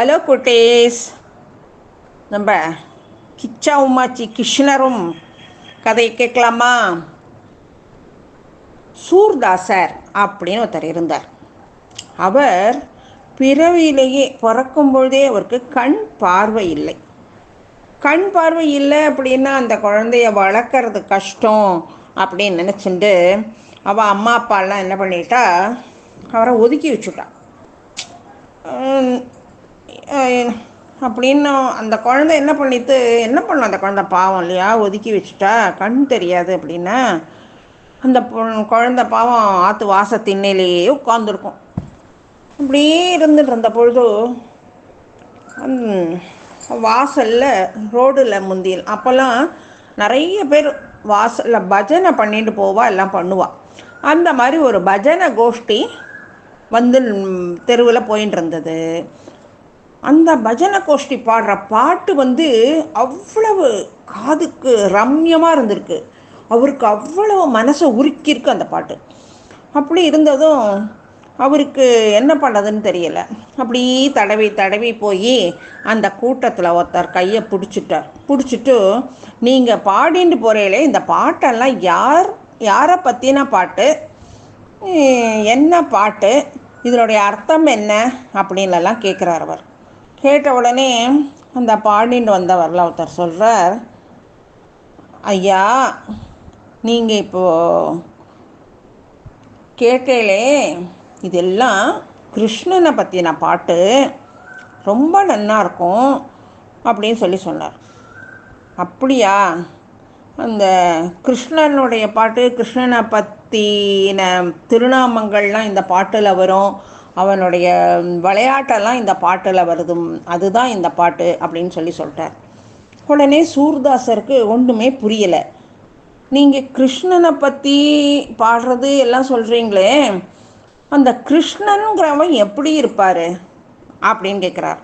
Hello குட்டேஸ் நம்ம கிச்சா உமாச்சி கிருஷ்ணரும் கதையை கேட்கலாமா? சூர்தாசர் அப்படின்னு ஒருத்தர் இருந்தார். அவர் பிறவியிலேயே பிறக்கும் பொழுதே அவருக்கு கண் பார்வை இல்லை. கண் பார்வை இல்லை அப்படின்னா அந்த குழந்தைய வளர்க்குறது கஷ்டம் அப்படின்னு நினச்சிட்டு அவள் அம்மா அப்பாலாம் என்ன பண்ணிட்டா அவரை ஒதுக்கி வச்சுட்டான் அப்படின்னு அந்த குழந்தை என்ன பண்ணிட்டு என்ன பண்ணும் அந்த குழந்தை பாவம் இல்லையா? ஒதுக்கி வச்சுட்டா கண் தெரியாது அப்படின்னா அந்த பொ- குழந்தை பாவம் ஆற்று வாச திண்ணையிலேயே உட்காந்துருக்கும் அப்படியே இருந்துட்டு இருந்த பொழுது வாசலில் ரோடில் முந்தியில் அப்போல்லாம் நிறைய பேர் வாசலில் பஜனை பண்ணிட்டு போவா எல்லாம் பண்ணுவாள் அந்த மாதிரி ஒரு பஜனை கோஷ்டி வந்து தெருவில் போயின்னு இருந்தது. அந்த பஜனை கோஷ்டி பாடுற பாட்டு வந்து அவ்வளவு காதுக்கு ரம்யமாக இருந்திருக்கு. அவருக்கு அவ்வளவு மனசை உருக்கியிருக்கு அந்த பாட்டு. அப்படி இருந்ததும் அவருக்கு என்ன பண்ணுறதுன்னு தெரியல. அப்படி தடவி தடவி போய் அந்த கூட்டத்தில் ஒருத்தர் கையை பிடிச்சிட்டார். பிடிச்சிட்டு நீங்கள் பாடிட்டு போகிறீங்களே இந்த பாட்டெல்லாம் யார் யாரை பற்றின பாட்டு? என்ன பாட்டு? இதனுடைய அர்த்தம் என்ன? அப்படின்லாம் கேட்குறார் அவர். கேட்ட உடனே அந்த பாடின்னு வந்தவரில் ஒருத்தர் சொல்கிறார் ஐயா நீங்கள் இப்போது கேட்டேளே இதெல்லாம் கிருஷ்ணனை பற்றின பாட்டு ரொம்ப நன்னா இருக்கும் அப்படின்னு சொல்லி சொன்னார். அப்படியா? அந்த கிருஷ்ணனுடைய பாட்டு கிருஷ்ணனை பற்றின திருநாமங்கள்லாம் இந்த பாட்டில் வரும். அவனுடைய விளையாட்டெல்லாம் இந்த பாட்டில் வருதும் அதுதான் இந்த பாட்டு அப்படின்னு சொல்லி சொல்லிட்டார். உடனே சூர்தாசருக்கு ஒன்றுமே புரியலை. நீங்கள் கிருஷ்ணனை பற்றி பாடுறது எல்லாம் சொல்கிறீங்களே அந்த கிருஷ்ணனுங்கிறவன் எப்படி இருப்பார் அப்படின்னு கேட்குறார்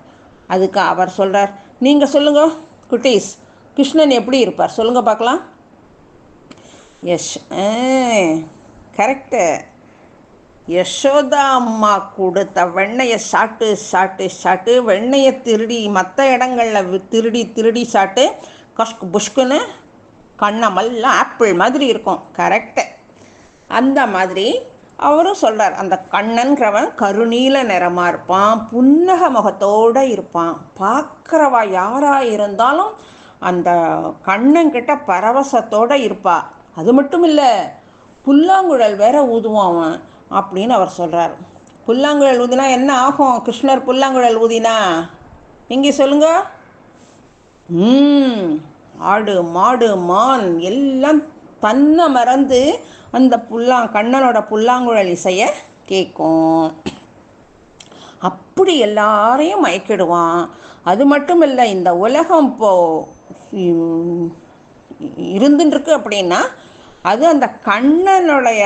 அதுக்கு அவர் சொல்கிறார் நீங்கள் சொல்லுங்க குட்டீஸ் கிருஷ்ணன் எப்படி இருப்பார்? சொல்லுங்கள் பார்க்கலாம். எஸ் கரெக்டு யசோதா அம்மா கொடுத்த வெண்ணையை சாப்பிட்டு சாப்பிட்டு சாப்பிட்டு வெண்ணெயை திருடி மற்ற இடங்களில் திருடி திருடி சாப்பிட்டு கஷ்கு புஷ்குன்னு கண்ணமெல்லாம் ஆப்பிள் மாதிரி இருக்கும். கரெக்டு. அந்த மாதிரி அவரும் சொல்கிறார் அந்த கண்ணன்கிறவன் கருநீல நிறமாக இருப்பான். புன்னக முகத்தோடு இருப்பான். பார்க்குறவா யாராக இருந்தாலும் அந்த கண்ணன்கிட்ட பரவசத்தோடு இருப்பா. அது மட்டும் இல்லை புல்லாங்குழல் வேற ஊதுவான் அவன். அப்படின்னு அவர் சொல்கிறார் புல்லாங்குழல் ஊதினா என்ன ஆகும்? கிருஷ்ணர் புல்லாங்குழல் ஊதினா? இங்கே சொல்லுங்க. ம் ஆடு மாடு மான் எல்லாம் தன்னை மறந்து அந்த புல்லா கண்ணனோட புல்லாங்குழல் இசையை கேட்கும் அப்படி எல்லாரையும் மயக்கிடுவான். அது மட்டும் இல்லை இந்த உலகம் இப்போ உம், அப்படின்னா அது அந்த கண்ணனுடைய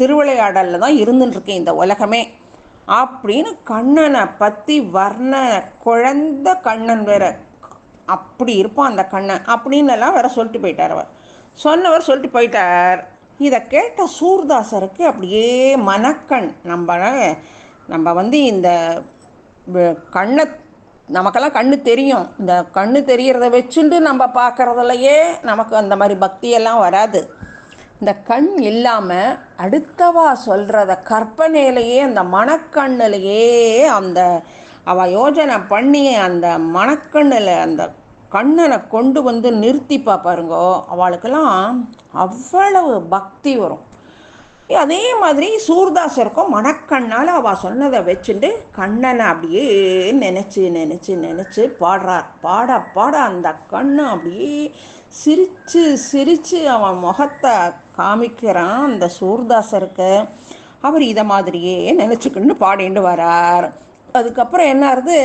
திருவிளையாடலில் தான் இருந்துட்டுருக்கு இந்த உலகமே. அப்படின்னு கண்ணனை பற்றி வர்ண குழந்த கண்ணன் வேற. அப்படி இருப்பான் அந்த கண்ணன் அப்படின்னு எல்லாம் வேற சொல்லிட்டு போயிட்டார் அவர். சொன்னவர் சொல்லிட்டு போயிட்டார். இதை கேட்ட சூர்தாசருக்கு அப்படியே மனக்கண். நம்ம நம்ம வந்து இந்த கண்ணை நமக்கெல்லாம் கண்ணு தெரியும். இந்த கண்ணு தெரியறத வச்சுட்டு நம்ம பார்க்கறதுலையே நமக்கு அந்த மாதிரி பக்தியெல்லாம் வராது. இந்த கண் இல்லாமல் அடுத்தவா சொல்கிறத கற்பனையிலேயே அந்த மனக்கண்ணிலேயே அந்த அவ யோஜனை பண்ணி அந்த மனக்கண்ணில் அந்த கண்ணனை கொண்டு வந்து நிறுத்திப்பா பாருங்கோ. அவளுக்கெல்லாம் அவ்வளவு பக்தி வரும். அதே மாதிரி சூர்தாசருக்கும் மனக்கண்ணால் அவள் சொன்னதை வச்சுட்டு கண்ணனை அப்படியே நினச்சி நினச்சி நினச்சி பாடுறார். பாட பாட அந்த கண்ணு அப்படியே சிரித்து சிரித்து அவன் முகத்தை காமிக்கிறான் அந்த சூர்தாசருக்கு. அவர் இதை மாதிரியே நினச்சிக்கின்னு பாடிட்டு வரார். அதுக்கப்புறம் என்ன ஆகுது?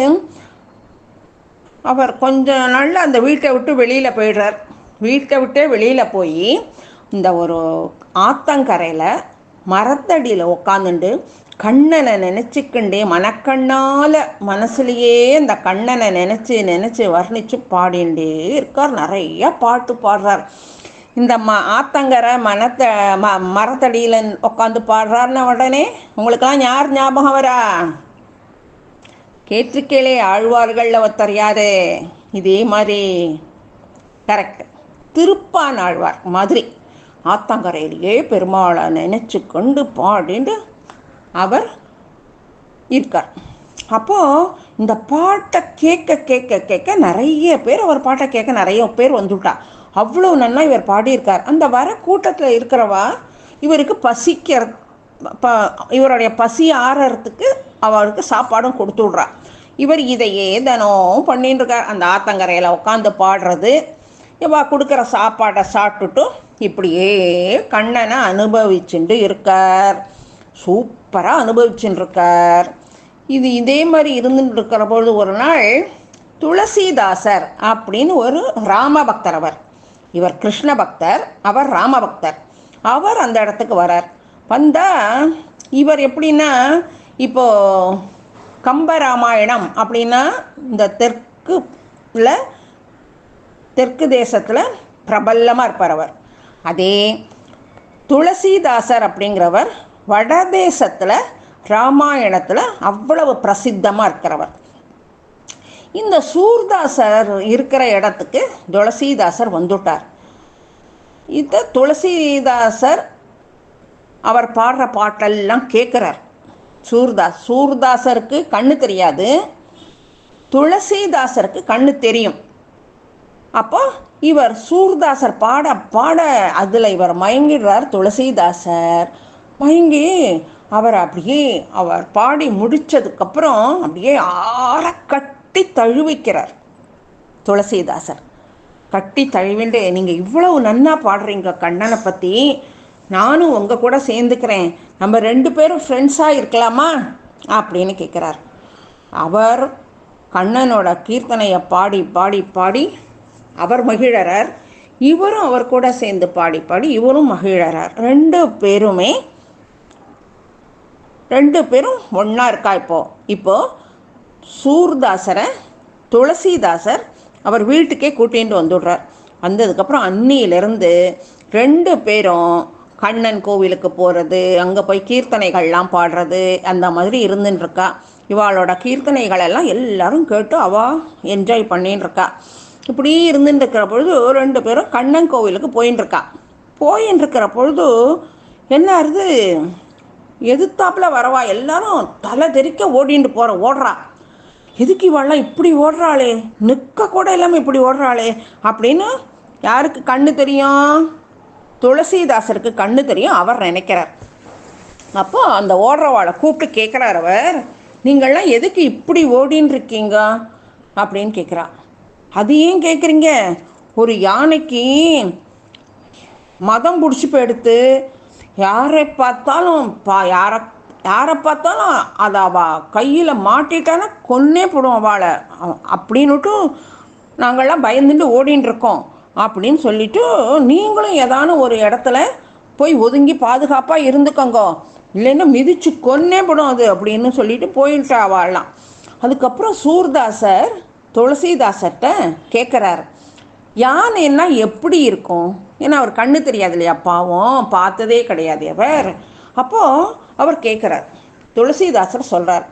அவர் கொஞ்ச நாளில் அந்த வீட்டை விட்டு வெளியில் போயிடுறார். வீட்டை விட்டே வெளியில் போய் இந்த ஒரு ஆத்தங்கரையில் மரத்தடியில் உக்காந்துண்டு கண்ணனை நினச்சிக்கிண்டே மனக்கண்ணால் மனசுலையே இந்த கண்ணனை நினச்சி நினச்சி வர்ணித்து பாடிண்டே இருக்கார். நிறையா பாட்டு பாடுறார். இந்த ம ஆத்தங்கரை மனத்தை ம மரத்தடியில் உட்காந்து பாடுறாருன்ன உடனே உங்களுக்கெல்லாம் யார் ஞாபகம் வரா? கேட்டிருக்கேளே ஆழ்வார்களில் ஒருத்தர் யாரு? இதே மாதிரி கரெக்ட் திருப்பான் ஆழ்வார் மாதிரி ஆத்தங்கரையிலேயே பெருமாளை நினச்சி கொண்டு பாடின்னு அவர் இருக்கார். அப்போது இந்த பாட்டை கேட்க கேட்க கேட்க நிறைய பேர் அவர் பாட்டை கேட்க நிறைய பேர் வந்துவிட்டா அவ்வளோ நல்லா இவர் பாடியிருக்கார். அந்த வர கூட்டத்தில் இருக்கிறவா இவருக்கு பசிக்கிற ப இவருடைய பசி ஆறறதுக்கு அவருக்கு சாப்பாடும் கொடுத்து விட்றா. இவர் இதையே தினம் பண்ணிட்டு இருக்கார். அந்த ஆத்தங்கரையில் உட்காந்து பாடுறது. இவா கொடுக்குற சாப்பாடை சாப்பிட்டுட்டும் இப்படியே கண்ணனை அனுபவிச்சுட்டு இருக்கார். சூப்பராக அனுபவிச்சுட்டு இருக்கார். இது இதே மாதிரி இருந்துட்டு இருக்கிற பொழுது ஒரு நாள் துளசிதாசர் அப்படின்னு ஒரு ராம பக்தர் அவர். இவர் கிருஷ்ண பக்தர் அவர் ராம பக்தர். அவர் அந்த இடத்துக்கு வரார். வந்தால் இவர் எப்படின்னா இப்போ கம்பராமாயணம் அப்படின்னா இந்த தெற்குல தெற்கு தேசத்தில் பிரபலமாக இருப்பார் அவர். அதே துளசிதாசர் அப்படிங்கிறவர் வட தேசத்தில் ராமாயணத்தில் அவ்வளவு பிரசித்தமாக இருக்கிறவர். இந்த சூர்தாசர் இருக்கிற இடத்துக்கு துளசிதாசர் வந்துட்டார். இந்த துளசிதாசர் அவர் பாடுற பாட்டெல்லாம் கேட்குறார் சூர்தாஸ் சூர்தாசருக்கு கண்ணு தெரியாது. துளசிதாசருக்கு கண்ணு தெரியும். அப்போ இவர் சூர்தாசர் பாட பாட அதில் இவர் மயங்கிடுறார் துளசிதாசர். மயங்கி அவர் அப்படியே அவர் பாடி முடித்ததுக்கப்புறம் அப்படியே ஆற கட்டி தழுவிக்கிறார் துளசிதாசர். கட்டி தழுவிண்டு நீங்கள் இவ்வளவு நன்னா பாடுறீங்க கண்ணனை பற்றி நானும் உங்கள் கூட சேர்ந்துக்கிறேன். நம்ம ரெண்டு பேரும் ஃப்ரெண்ட்ஸாக இருக்கலாமா? அப்படின்னு கேட்குறார். அவர் கண்ணனோட கீர்த்தனையை பாடி பாடி பாடி அவர் மகிழறார். இவரும் அவர் கூட சேர்ந்து பாடி பாடி இவரும் மகிழறார். ரெண்டு பேருமே ரெண்டு பேரும் ஒன்றா இருக்கா இப்போது இப்போது சூர்தாசரை துளசிதாசர் அவர் வீட்டுக்கே கூட்டிகிட்டு வந்துடுறார். வந்ததுக்கப்புறம் அன்னியிலேருந்து ரெண்டு பேரும் கண்ணன் கோவிலுக்கு போகிறது அங்கே போய் கீர்த்தனைகள்லாம் பாடுறது அந்த மாதிரி இருந்துட்டுருக்கா இவாளோட கீர்த்தனைகள் எல்லாம் எல்லாரும் கேட்டு அவள் என்ஜாய் பண்ணின்னு இருக்கா இப்படி இருந்துட்டு இருக்கிற பொழுது ரெண்டு பேரும் கண்ணன் கோவிலுக்கு போயின்னு இருக்கா போயின்னு இருக்கிற பொழுது என்ன ஆகுது எதிர்த்தாப்புல வரவா எல்லாரும் தலை தெறிக்க ஓடிட்டு போகிற ஓடுறா. எதுக்கு இவாள்லாம் இப்படி ஓடுறாளே? நிற்க கூட இல்லாமல் இப்படி ஓடுறாளே? அப்படின்னு யாருக்கு கண்ணு தெரியும்? துளசிதாசருக்கு கண்ணு தெரியும் அவர் நினைக்கிறார். அப்போ அந்த ஓடுறவாளை கூப்பிட்டு கேட்குறார் அவர் நீங்கள்லாம் எதுக்கு இப்படி ஓடின்னு இருக்கீங்க அப்படின்னு கேட்குறா அது ஏன் கேட்குறீங்க? ஒரு யானைக்கு மதம் பிடிச்சி போயிடுத்து யாரை பார்த்தாலும் பா யாரை யாரை பார்த்தாலும் அதை அவள் கையில் மாட்டிட்டானா கொன்னே போடும் அவளை அப்படின்னுட்டும் நாங்கள்லாம் பயந்துட்டு ஓடின்னு இருக்கோம் அப்படின்னு சொல்லிட்டு நீங்களும் ஏதான ஒரு இடத்துல போய் ஒதுங்கி பாதுகாப்பாக இருந்துக்கோங்க. இல்லைன்னா மிதிச்சு கொன்னே போடும் அது அப்படின்னு சொல்லிட்டு போயிட்டா வாழலாம் அதுக்கப்புறம் சூர்தாசர் துளசிதாசர்கிட்ட கேட்குறாரு யானைன்னா எப்படி இருக்கும்? ஏன்னா அவர் கண்ணு தெரியாது இல்லையா? பாவம் பார்த்ததே கிடையாது அவர். அப்போது அவர் கேட்குறார். துளசிதாசர் சொல்கிறார்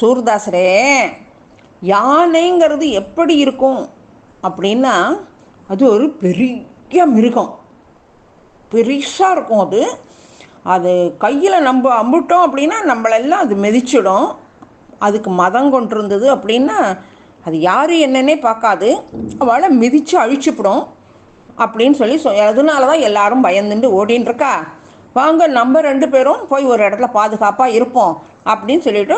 சூர்தாசரே யானைங்கிறது எப்படி இருக்கும்? அப்படின்னா அது ஒரு பெரிய மிருகம். பெருசாக இருக்கும் அது. அது கையில் நம்ம அம்பிட்டோம் அப்படின்னா நம்மளெல்லாம் அது மிதிச்சிடும். அதுக்கு மதம் கொண்டிருந்தது அப்படின்னா அது யார் என்னன்னே பார்க்காது. அவளை மிதித்து அழிச்சுப்பிடும். அப்படின்னு சொல்லி சொ அதனால தான் எல்லாரும் பயந்துட்டு ஓடின்னு இருக்கா வாங்க நம்ம ரெண்டு பேரும் போய் ஒரு இடத்துல பாதுகாப்பாக இருப்போம் அப்படின்னு சொல்லிட்டு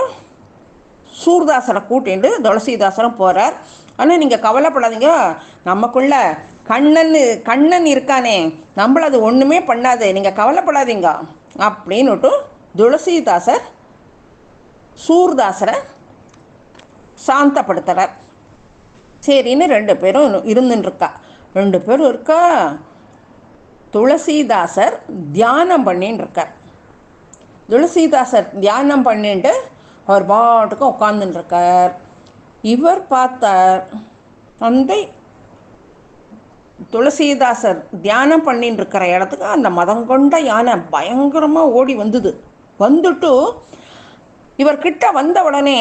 சூர்தாசனை கூட்டிட்டு துளசிதாசனும் போகிறார் ஆனால் நீங்கள் கவலைப்படாதீங்க. நமக்குள்ள கண்ணன் கண்ணன் இருக்கானே. நம்மள அது ஒன்றுமே பண்ணாது. நீங்கள் கவலைப்படாதீங்க அப்படின்னுட்டு துளசிதாசர் சூர்தாசரை சாந்தப்படுத்துகிறார் சரின்னு ரெண்டு பேரும் இருந்துருக்கா ரெண்டு பேரும் இருக்கா? துளசிதாசர் தியானம் பண்ணின்னு இருக்கார் துளசிதாசர் தியானம் பண்ணிட்டு அவர் பாட்டுக்கும் உட்காந்துன்னு இருக்கார் இவர் பார்த்தார் தந்தை துளசிதாசர் தியானம் பண்ணின்னு இருக்கிற இடத்துக்கு அந்த மதம் கொண்ட யானை பயங்கரமாக ஓடி வந்தது. வந்துட்டு இவர் கிட்ட வந்த உடனே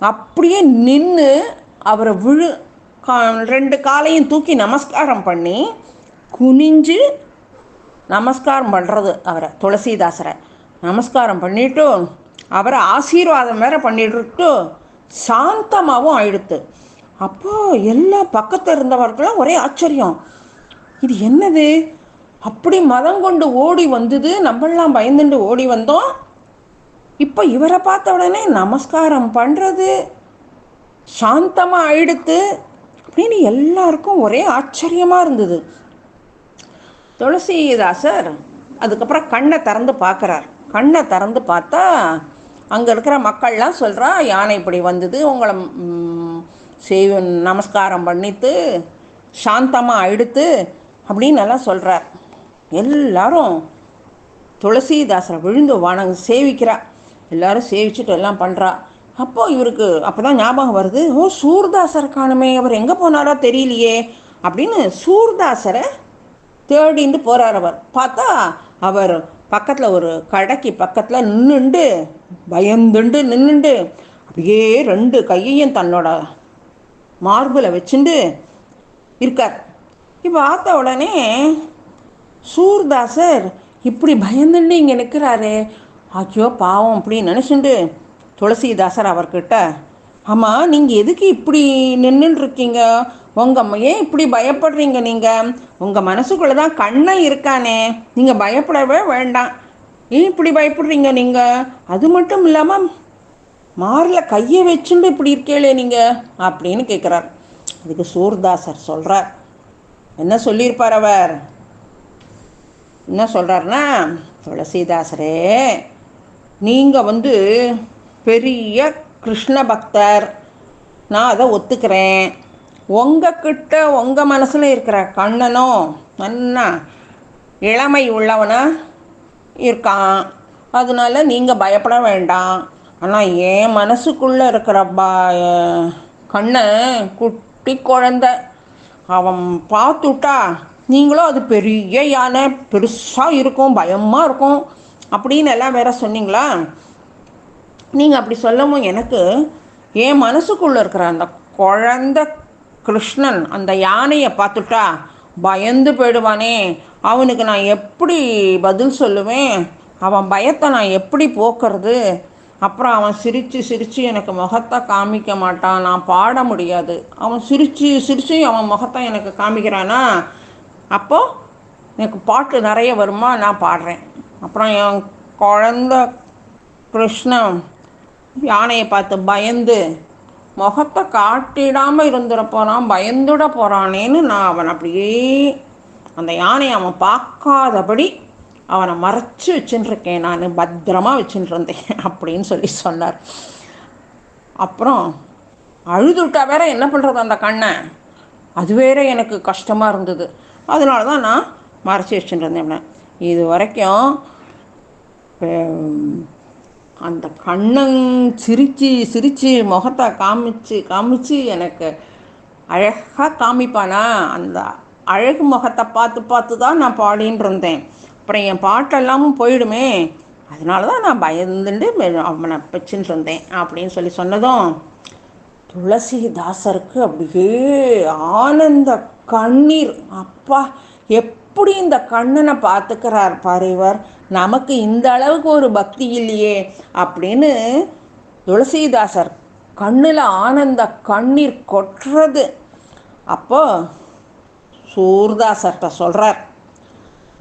அப்படியே நின்று அவரை விழு கா- ரெண்டு காலையும் தூக்கி நமஸ்காரம் பண்ணி குனிஞ்சு நமஸ்காரம் பண்ணுறது அவரை துளசிதாசரை. நமஸ்காரம் பண்ணிட்டு அவரை ஆசீர்வாதம் வேற பண்ணிட்டு சாந்தமாகவும் ஆயிடுத்து. அப்போது எல்லா பக்கத்தில் இருந்தவர்களும் ஒரே ஆச்சரியம். இது என்னது? அப்படி மதம் கொண்டு ஓடி வந்தது நம்மளாம் பயந்துண்டு ஓடி வந்தோம். இப்போ இவரை பார்த்த உடனே நமஸ்காரம் பண்ணுறது சாந்தமாக ஆயிடுத்து. அப்படின்னு எல்லாருக்கும் ஒரே ஆச்சரியமாக இருந்தது. துளசிதாசர் அதுக்கப்புறம் கண்ணை திறந்து பார்க்குறார். கண்ணை திறந்து பார்த்தா அங்கே இருக்கிற மக்கள்லாம் சொல்கிறா யானை இப்படி வந்தது உங்களை செய்வ நமஸ்காரம் பண்ணித்து சாந்தமாக அழுத்து அப்படின்னு எல்லாம் சொல்கிறார் எல்லாரும் துளசிதாசரை விழுந்து வணங்க சேவிக்கிறா. எல்லாரும் சேவிச்சுட்டு எல்லாம் பண்ணுறா அப்போ இவருக்கு அப்போ தான் ஞாபகம் வருது ஓ சூர்தாசர் காணுமே அவர் எங்கே போனாரோ தெரியலையே அப்படின்னு சூர்தாசரை தேடிண்டு போகிறார் அவர். பார்த்தா அவர் பக்கத்தில் ஒரு கடைக்கு பக்கத்தில் நின்றுண்டு பயந்துண்டு நின்றுண்டு அப்படியே ரெண்டு கையையும் தன்னோட மார்பில் வச்சுண்டு இருக்கார். இப்போ பார்த்த உடனே சூர்தாசர் இப்படி பயந்துண்டு இங்கே நிற்கிறாரு ஐயோ பாவம் அப்படின்னு நினச்சிண்டு துளசிதாசர் அவர்கிட்ட ஆமாம் நீங்கள் எதுக்கு இப்படி நின்றுன்னு இருக்கீங்க உங்கள் ஏன் இப்படி பயப்படுறீங்க நீங்கள் உங்கள் மனசுக்குள்ளே தான் கண்ணன் இருக்கானே. நீங்கள் பயப்படவே வேண்டாம். ஏன் இப்படி பயப்படுறீங்க நீங்கள் அது மட்டும் இல்லாமல் மாரில் கையை வச்சுட்டு இப்படி இருக்கேளே நீங்கள் அப்படின்னு கேட்குறார் அதுக்கு சூர்தாசர் சொல்கிறார் என்ன சொல்லியிருப்பார் அவர்? என்ன சொல்கிறாருன்னா துளசிதாசரே நீங்கள் வந்து பெரிய கிருஷ்ண பக்தர் நான் அதை ஒத்துக்கிறேன். உங்கக்கிட்ட உங்கள் மனசில் இருக்கிற கண்ணனும் நன்னா இளமை உள்ளவனாக இருக்கான். அதனால நீங்கள் பயப்பட வேண்டாம். ஆனால் என் மனசுக்குள்ளே இருக்கிற ப கண்ணன் குட்டி குழந்த அவன் பார்த்துட்டா நீங்களும் அது பெரிய யானை பெருசாக இருக்கும் பயமாக இருக்கும். அப்படின்னு எல்லாம் வேற சொன்னீங்களா? நீங்கள் அப்படி சொல்லவும் எனக்கு என் மனசுக்குள்ளே இருக்கிற அந்த குழந்த கிருஷ்ணன் அந்த யானையை பார்த்துட்டா பயந்து போயிடுவானே. அவனுக்கு நான் எப்படி பதில் சொல்லுவேன்? அவன் பயத்தை நான் எப்படி போக்குறது? அப்புறம் அவன் சிரித்து சிரித்து எனக்கு முகத்தை காமிக்க மாட்டான். நான் பாட முடியாது. அவன் சிரித்து சிரித்து அவன் முகத்தை எனக்கு காமிக்கிறானா? அப்போது எனக்கு பாட்டு நிறைய வருமா? நான் பாடுறேன். அப்புறம் என் குழந்த கிருஷ்ணன் யானையை பார்த்து பயந்து முகத்தை காட்டிடாமல் இருந்துட போகிறான் பயந்துட போகிறானேன்னு நான் அவன் அப்படியே அந்த யானையை அவன் பார்க்காதபடி அவனை மறைச்சி வச்சுட்டு நான் பத்திரமா வச்சுட்டுருந்தேன் அப்படின்னு சொல்லி சொன்னார். அப்புறம் அழுதுவிட்டா வேற என்ன பண்ணுறது அந்த கண்ணை? அது வேற எனக்கு கஷ்டமாக இருந்தது. அதனால தான் நான் மறைச்சி வச்சுட்டு இருந்தேன் இது வரைக்கும் அந்த கண்ணன் சிரித்து சிரித்து முகத்தை காமிச்சு காமிச்சு எனக்கு அழகாக காமிப்பானா? அந்த அழகு முகத்தை பார்த்து பார்த்து தான் நான் பாடின்னு இருந்தேன். அப்புறம் என் பாட்டெல்லாமும் போயிடுமே. அதனால தான் நான் பயந்துட்டு அவனை பிச்சுன்னு இருந்தேன் அப்படின்னு சொல்லி சொன்னதும் துளசிதாசருக்கு அப்படியே ஆனந்த கண்ணீர். அப்பா எப்படி இந்த கண்ணனை பார்த்துக்கிறார் பாரு இவர். நமக்கு இந்த அளவுக்கு ஒரு பக்தி இல்லையே அப்படின்னு துளசிதாசர் கண்ணில் ஆனந்த கண்ணீர் கொட்டுறது. அப்போ சூர்தாசர்கிட்ட சொல்கிறார்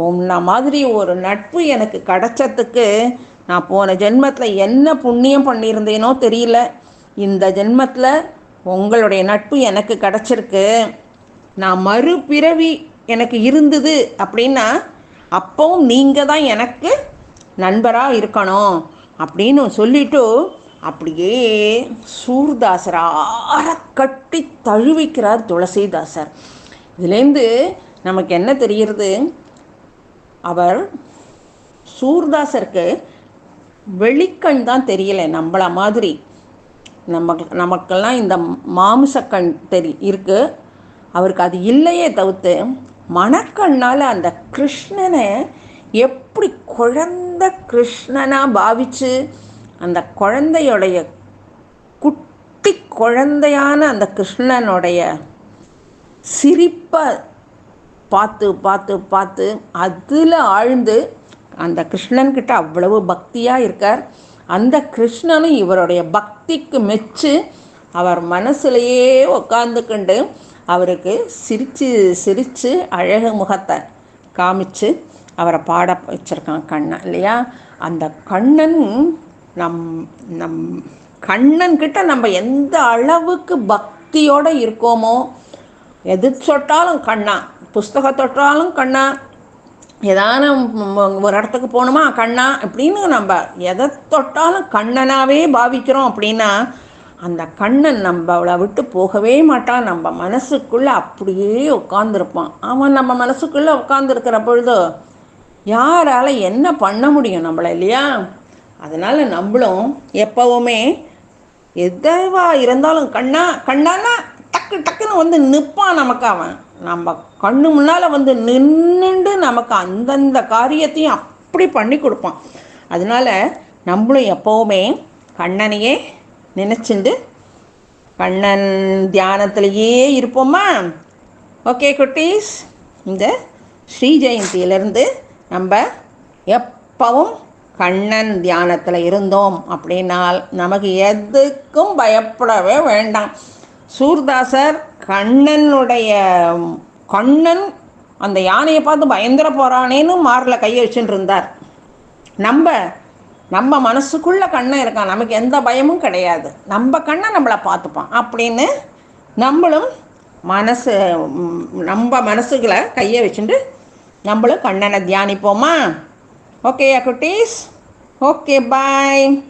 உன்ன மாதிரி ஒரு நட்பு எனக்கு கிடைச்சதுக்கு நான் போன ஜென்மத்தில் என்ன புண்ணியம் பண்ணியிருந்தேனோ தெரியல. இந்த ஜென்மத்தில் உங்களுடைய நட்பு எனக்கு கிடச்சிருக்கு. நான் மறுபிறவி எனக்கு இருந்தது அப்படின்னா அப்போவும் நீங்கள் தான் எனக்கு நண்பராக இருக்கணும் அப்படின்னு சொல்லிட்டு அப்படியே சூர்தாசர் ஆற கட்டி தழுவிக்கிறார் துளசிதாசர். இதுலேருந்து நமக்கு என்ன தெரிகிறது? அவர் சூர்தாசருக்கு வெளிக்கண் தான் தெரியல நம்மள மாதிரி. நமக்கு நமக்கெல்லாம் இந்த மாமிசக்கண் தெரி இருக்குது அவருக்கு அது இல்லையே தவிர்த்து மணக்கண்ணால் அந்த கிருஷ்ணனை எப்படி குழந்த கிருஷ்ணனாக பாவிச்சு அந்த குழந்தையுடைய குட்டி குழந்தையான அந்த கிருஷ்ணனுடைய சிரிப்பை பார்த்து பார்த்து பார்த்து அதில் ஆழ்ந்து அந்த கிருஷ்ணன்கிட்ட அவ்வளவு பக்தியாக இருக்கார். அந்த கிருஷ்ணனும் இவருடைய பக்திக்கு மெச்சு அவர் மனசுலையே உக்காந்துக்கிண்டு அவருக்கு சிரித்து சிரித்து அழகு முகத்தை காமிச்சு அவரை பாட வச்சுருக்கான் கண்ணன் இல்லையா? அந்த கண்ணன் நம் நம் கண்ணன் கிட்ட நம்ம எந்த அளவுக்கு பக்தியோடு இருக்கோமோ எது தொட்டாலும் கண்ணா புஸ்தகம் தொட்டாலும் கண்ணா ஏதான ஒரு இடத்துக்கு போகணுமா கண்ணா அப்படின்னு நம்ம எதை தொட்டாலும் கண்ணனாகவே பாவிக்கிறோம் அப்படின்னா அந்த கண்ணன் நம்மளை விட்டு போகவே மாட்டான். நம்ம மனசுக்குள்ளே அப்படியே உட்காந்துருப்பான் அவன் நம்ம மனசுக்குள்ளே உட்காந்துருக்கிற பொழுது யாரால் என்ன பண்ண முடியும் நம்மளை இல்லையா? அதனால் நம்மளும் எப்போவுமே எதுவா இருந்தாலும் கண்ணா கண்ணானா டக்கு டக்குன்னு வந்து நிற்பான் நமக்கு அவன். நம்ம கண்ணு முன்னால் வந்து நின்றுண்டு நமக்கு அந்தந்த காரியத்தையும் அப்படி பண்ணி கொடுப்பான். அதனால் நம்மளும் எப்போவுமே கண்ணனையே நினச்சிண்டு கண்ணன் தியானத்திலேயே இருப்போமா? ஓகே குட்டீஸ். இந்த ஸ்ரீ ஜெயந்தியிலிருந்து நம்ம எப்பவும் கண்ணன் தியானத்தில் இருந்தோம் அப்படின்னால் நமக்கு எதுக்கும் பயப்படவே வேண்டாம். சூர்தாசர் கண்ணனுடைய கண்ணன் அந்த யானையை பார்த்து பயந்துட போகிறானேன்னு மாரில் கையை வச்சுட்டு இருந்தார் நம்ம நம்ம மனசுக்குள்ளே கண்ணன் இருக்கான். நமக்கு எந்த பயமும் கிடையாது. நம்ம கண்ணை நம்மளை பார்த்துப்பான். அப்படின்னு நம்மளும் மனசு நம்ம மனசுகளை கையை வச்சுட்டு நம்மளும் கண்ணனை தியானிப்போமா? ஓகே குட்டீஸ் ஓகே பாய்